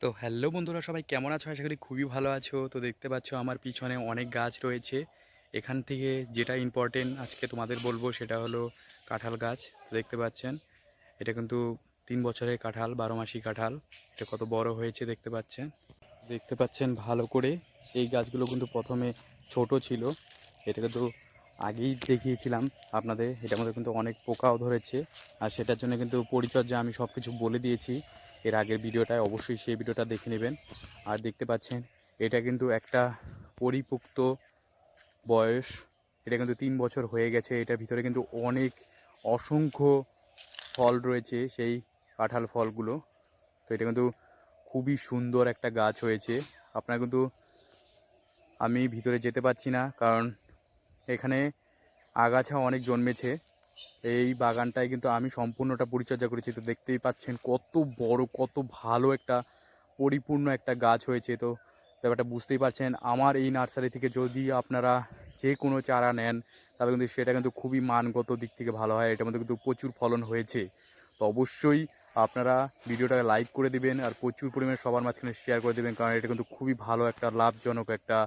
তো হ্যালো বন্ধুরা, সবাই কেমন আছো? আশা করি খুবই ভালো আছো। তো দেখতে পাচ্ছ আমার পিছনে অনেক গাছ রয়েছে। এখান থেকে যেটা ইম্পর্টেন্ট আজকে তোমাদের বলব সেটা হলো কাঁঠাল গাছ, দেখতে পাচ্ছেন? এটা কিন্তু তিন বছরের কাঁঠাল, বারো মাসি কাঁঠাল। এটা কত বড় হয়েছে দেখতে পাচ্ছেন? দেখতে পাচ্ছেন ভালো করে। এই গাছগুলো কিন্তু প্রথমে ছোট ছিল। এটা কিন্তু আগেই দেখিয়েছিলাম আপনাদের। এটার মধ্যে কিন্তু অনেক পোকাও ধরেছে। আর সেটার জন্য কিন্তু পরিচর্যা আমি সব কিছু বলে দিয়েছি। এর আগের ভিডিওটায় অবশ্যই সেই ভিডিওটা দেখে নেবেন। আর দেখতে পাচ্ছেন, এটা কিন্তু একটা পরিপুক্ত বয়স। এটা কিন্তু তিন বছর হয়ে গেছে। এটার ভিতরে কিন্তু অনেক অসংখ্য ফল রয়েছে সেই কাঁঠাল ফলগুলো। তো এটা কিন্তু খুবই সুন্দর একটা গাছ হয়েছে। আপনার কিন্তু, আমি ভিতরে যেতে পারছি না কারণ এখানে আগাছা অনেক জন্মেছে। এই বাগানটায় কিন্তু আমি সম্পূর্ণটা পরিচর্যা করেছি। তো দেখতেই পাচ্ছেন কত বড়, কত ভালো একটা, পরিপূর্ণ একটা গাছ হয়েছে। তো ব্যাপারটা বুঝতেই পারছেন, আমার এই নার্সারি থেকে যদি আপনারা যে কোনো চারা নেন, তাহলে কিন্তু সেটা কিন্তু খুবই মানগত দিক থেকে ভালো হয়। এটার মধ্যে কিন্তু প্রচুর ফলন হয়েছে। তো অবশ্যই আপনারা ভিডিওটাকে লাইক করে দিবেন আর প্রচুর পরিমাণে সবার মাঝখানে শেয়ার করে দেবেন, কারণ এটা কিন্তু খুবই ভালো একটা, লাভজনক একটা